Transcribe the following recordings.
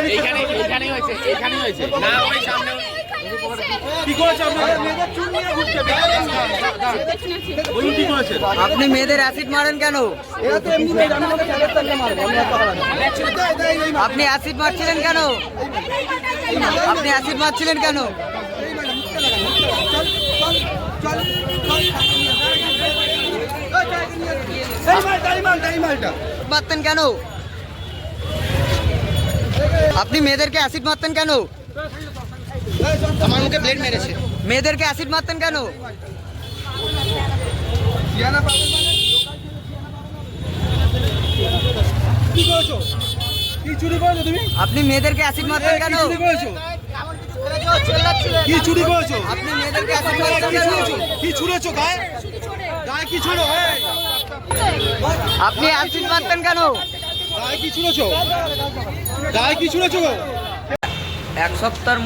হয়েছে হয়েছে। না ওই সামনে আপনি মেয়েদের অ্যাসিড মারেন কেন? আপনি অ্যাসিড মারছিলেন কেন? আপনি অ্যাসিড মারছিলেন কেন? মারতেন কেন? আপনি মেয়েদেরকে অ্যাসিড মারতেন কেন? আমার মুখে ব্লেড মেরেছে। মেয়েদেরকে অ্যাসিড মারতেন কেন? মানে? আপনি মেয়েদেরকে অ্যাসিড মারতেন কেন? কি চুরি করেছ? আপনি মেয়েদেরকে অ্যাসিড মারতেন কেন? কি ছুঁড়েছো গায়ে? গায়ে কি ছুঁড়ো? আপনি অ্যাসিড মারতেন কেন? গায়ে কি ছুঁড়েছো? গায়ে কি ছুঁড়েছো এক সপ্তাহের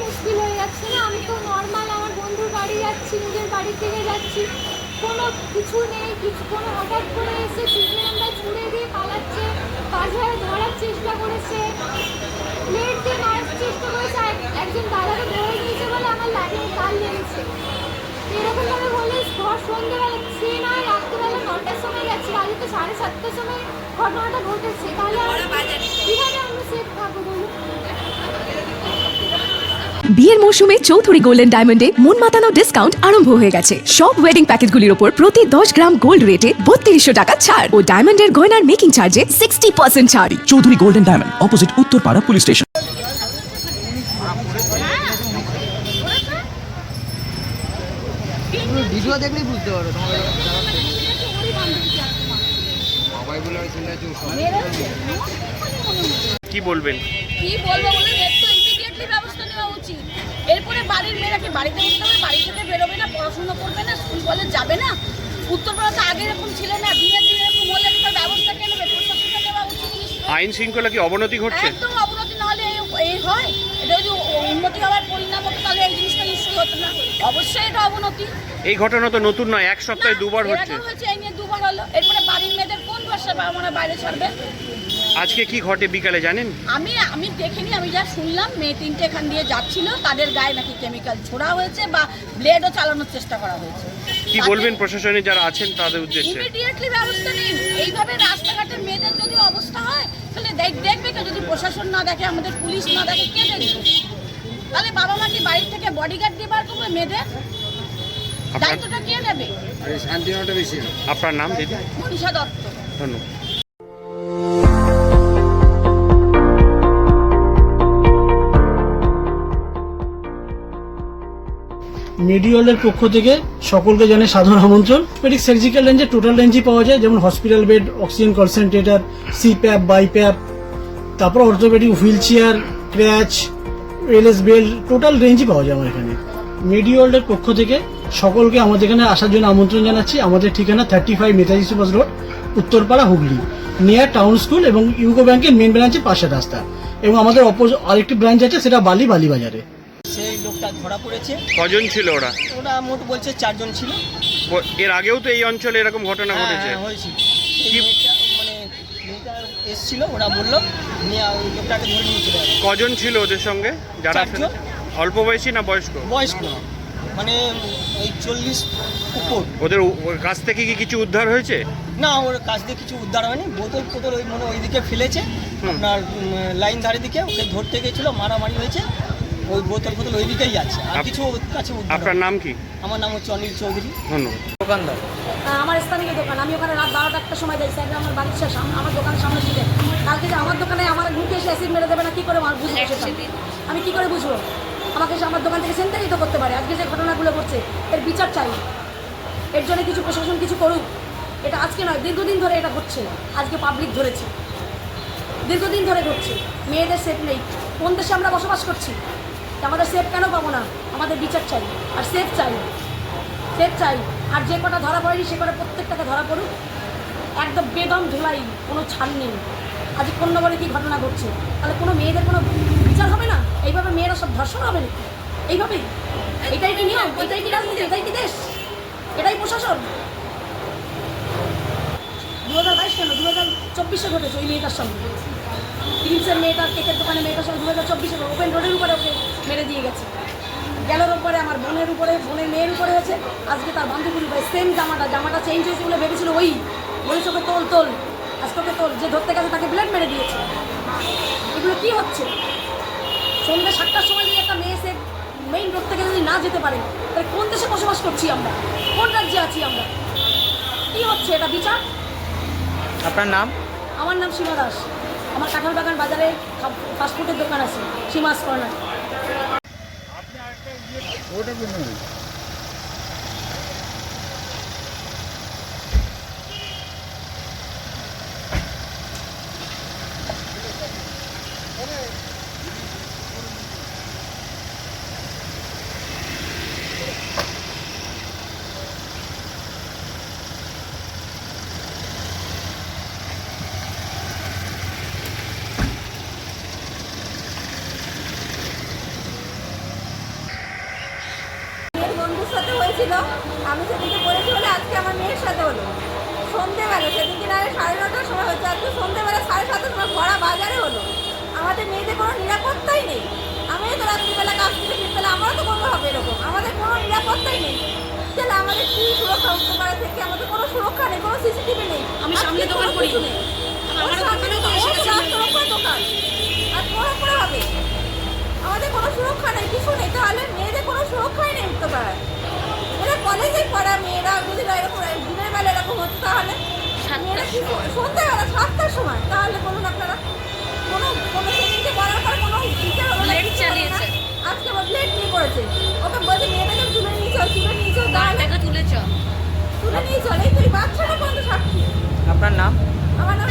মুশকিল হয়ে যাচ্ছে না আমি তো নর্মাল আমার বন্ধুর বাড়ি যাচ্ছি নিজের বাড়ি থেকে যাচ্ছি কোনো কিছু নেই কিছু কোনো হঠাৎ করে এসে আমরা ছুড়ে দিয়ে পালাচ্ছে বাজারে ধরার চেষ্টা করেছে প্লেট দিয়ে মারার চেষ্টা করেছে একজন দাদাকে ধরে নিয়েছে বলে আমার লাগে তার লেগেছে এরকমভাবে বলে ঘর সন্ধ্যেবেলা নয় সময় সাড়ে সাতটার সময় ঘটনাটা ঘটেছে। তাহলে কীভাবে আমরা সেফ থাকব বলুন? বিয়ের মৌসুমে চৌধুরী গোল্ডেন ডায়মন্ডে মন মাতানো ডিসকাউন্ট আরম্ভ হয়ে গেছে। সব ওয়েডিং প্যাকেজগুলির ওপর প্রতি দশ গ্রাম গোল্ড রেটে বত্রিশশো টাকা ছাড়। ও ডায়মন্ডের গয়নার মেকিং চার্জে সিক্সটি পার্সেন্ট ছাড়। Chowdhury golden diamond opposite Uttarpara police station video দেখলেই বুঝতে পারো কি বলবেন? কি বলব এর তো ইমিডিয়েটলি ব্যবস্থা নেওয়া উচিত। এরপরে বাড়ির মেয়েরা কি বাড়িতে বসতে হবে বাড়ি থেকে বেরোবে না পড়াশোনা করবে না স্কুল কলেজ যাবে না? উত্তরপাড়া তো আগে এরকম ছিল না বিয়ে দিয়ে এরকম হলে একটা ব্যবস্থা কে নেবে? প্রশাসনকে নেওয়া উচিত আইন শৃঙ্খলা কি অবনতি ঘটছে? একদম অবনতি না হলে এই- হয়। এটা যদি উন্নতি হওয়ার পরিণাম হতো তাহলে এই জিনিসটা নিশ্চয়ই হতো না। অবশ্যই এটা অবনতি। এই ঘটনা তো নতুন নয় এক সপ্তাহে দুবার হচ্ছে। হয়েছে এই নিয়ে দুবার হলো। এরপরে বাইরে ছাড়বে। আজকে কি ঘটে বিকালে জানেন? আমি আমি দেখিনি আমি যা শুনলাম মেয়ে তিনটে এখান দিয়ে যাচ্ছিল তাদের গায়ে নাকি কেমিক্যাল ছোড়া হয়েছে বা ব্লেডও চালানোর চেষ্টা করা হয়েছে। কি বলবেন প্রশাসনে যারা আছেন তাদের উদ্দেশ্যে? ইমিডিয়েটলি ব্যবস্থা নিন। এইভাবে রাস্তাঘাটে মেয়েদের যদি অবস্থা হয় তাহলে দেখ- দেখবে কে যদি প্রশাসন না দেখে আমাদের পুলিশ না দেখে কে দেখবে? তাহলে বাবা মা কি বাড়ি থেকে বডিগার্ড দিয়ে বার করবে মেয়েদের? দায়িত্বটা কে নেবে? আপনার নাম দিদি? মনীষা দত্ত। ধন্যবাদ। মেডিওয়ালের পক্ষ থেকে সকলকে জানে সাধারণ আমন্ত্রণ। মেডিক সার্জিক্যাল রেঞ্জে টোটাল রেঞ্জই পাওয়া যায়, যেমন hospital bed oxygen concentrator CPAP BiPAP তারপর orthopaedic wheel chair crutch LS belt total রেঞ্জই পাওয়া যায় আমার এখানে। মেডিওয়ার্ল্ডের পক্ষ থেকে সকলকে আমাদের এখানে আসার জন্য আমন্ত্রণ জানাচ্ছি। আমাদের ঠিকানা thirty five Netaji Subhash road Uttarpara Hooghly near town school এবং ইউকো ব্যাংকের মেন ব্রাঞ্চের পাশের রাস্তা। এবং আমাদের অপোজ আরেকটি ব্রাঞ্চ আছে সেটা বালি বালি বাজারে। সেই লোকটা ধরা পড়েছে। কজন ছিল ওরা? ওরা মোট বলছে চারজন ছিল। এর আগেও তো এই অঞ্চলে এরকম ঘটনা হ্যাঁ, ঘটেছে। হ্যাঁ, মেয়েটা মানে মেয়েটা এসছিল ওরা বলল নিয়ে ওই লোকটাকে ধরে নিয়ে চলে কজন ছিল ওদের সঙ্গে? যারা? অল্প বয়সী না বয়স্ক? বয়স্ক। না মানে ওই চল্লিশ উপর। ওদের ওর কাছ থেকে কি কিছু উদ্ধার হয়েছে? না ওর কাছ দিয়ে কিছু উদ্ধার হয়নি। বোতল ফোতল ওই মনে ওই দিকে ফেলেছে। আপনার লাইন ধারে দিকে ওকে ধরতে গেছিল মারামারি হয়েছে। ওই বোতল ফোতল ওই দিকেই আছে আর কিছু ওর কাছে উদ্ধার আপনার নাম কি? আমার নাম হচ্ছে অনিল চৌধুরী। ধন্যবাদ। দোকানদার। আমার স্থানীয় দোকান। আমি ওখানে রাত বারোটা একটা সময় যাই স্যার আমার বাড়ির সামনে আমার দোকানের সামনে ছিল কালকে যে আমার দোকানে আমার মুখে এসে অ্যাসিড মেরে দেবে না কি করে আমার বুঝব আমি কি করে বুঝব? আমাকে আমার দোকান থেকে সেন্টারিত করতে পারে। আজকে যে ঘটনাগুলো ঘটছে, এর বিচার চাই। এর জন্য কিছু প্রশাসন কিছু করুক। এটা আজকে নয়, দীর্ঘদিন ধরে এটা ঘটছে। আজকে পাবলিক ধরেছে। দীর্ঘদিন ধরে ঘটছে। মেয়েদের সেফ নেই। কোন দেশে আমরা বসবাস করছি? আমাদের সেফ কেন পাবো না? আমাদের বিচার চাই। আর সেফ চাই। সেফ চাই। আর যে কটা ধরা পড়েনি, সে কটা প্রত্যেকটাকে ধরা পড়ুক। একদম বেদম ধুলাই, কোনো ছাড় নেই। আজ কোন নগরে কি ঘটনা ঘটছে? তাহলে কোনো মেয়েদের কোনো বিচার হবে না? এইভাবে মেয়েরা সব ধর্ষণ হবে না এইভাবেই এটাই কি নিয়ম? এটাই কি রাজনীতি? এটাই কি দেশ? এটাই প্রশাসন? দু হাজার বাইশ কেন? দু হাজার চব্বিশে ঘটেছে ওই মেয়েটার সঙ্গে। ফিলিপসের মেয়েটার কেকের দোকানে মেয়েটার সঙ্গে দু হাজার চব্বিশে ওপেন রোডের উপরে ওকে মেরে দিয়ে গেছে। গেল উপরে আমার বোনের উপরে বোনের মেয়ের উপরে হয়েছে। আজকে তার বান্ধবীর উপরে সেম জামাটা জামাটা চেঞ্জ হয়েছে বলে ভেবেছিল ওই। বলেছে ওকে তোল তোল। আজকে তোল। যে ধরতে গেছে তাকে ব্লেড মেরে দিয়েছে। এগুলো কি হচ্ছে? সন্ধ্যে সাতটার সময় যদি একটা মেয়ে সে মেইন রোড থেকে যদি না যেতে পারে তাহলে কোন দেশে বসবাস করছি আমরা? কোন রাজ্যে আছি আমরা? কি হচ্ছে এটা বিচার? আপনার নাম? আমার নাম সীমা দাস। আমার কাঁঠাল বাগান বাজারে ফাস্টফুডের দোকান আছে সীমাস কর্নার মেয়ের বন্ধুর সাথে হয়েছিল আমি সেদিনকে বলেছি বলে আজকে আমার মেয়ের সাথে হলো। সন্ধেবেলা সেদিন কিনা সাড়ে নটার সময় হচ্ছে আজকে সন্ধেবেলা সাড়ে সাতটার সময় ভরা বাজারে হলো। আমাদের মেয়েদের কোনো নিরাপত্তাই নেই। আমি তো রাত্রিবেলা কাজ থেকে ফিরবেলা আমারও তো করতে হবে এরকম। আমাদের কোনো নিরাপত্তাই নেই। তাহলে আমাদের কি সুরক্ষা উঠতে পারে থেকে? আমাদের কোনো সুরক্ষা নেই কোনো সিসিটিভি নেই। আমি সামনে দোকান করি। নেই। দোকান আর বড় করে হবে? আমাদের কোনো সুরক্ষা নেই কিছু নেই। তাহলে মেয়েদের কোনো সুরক্ষাই নেই উঠতে পারায় কলেজে পড়া মেয়েরা যদি না এরকম দিনের বেলা এরকম হতো তাহলে? মেয়েরা কি সন্ধ্যাবেলা সাতটার সময়? তাহলে বলুন আপনারা। কোনো কোনো সেদিনকে বলার পর কোনো টিচার হলো না। চালিয়েছে। আজকে আবার ব্লেড নিয়ে পড়েছে। ওকে বলছে মেয়েটাকে তুলে নিয়ে চল তুলে নিয়ে চল তাহলে চল। তুলে নিয়ে চল। এই তুই বাচ্চাটা পর্যন্ত সাক্ষী। আপনার নাম? আমার নাম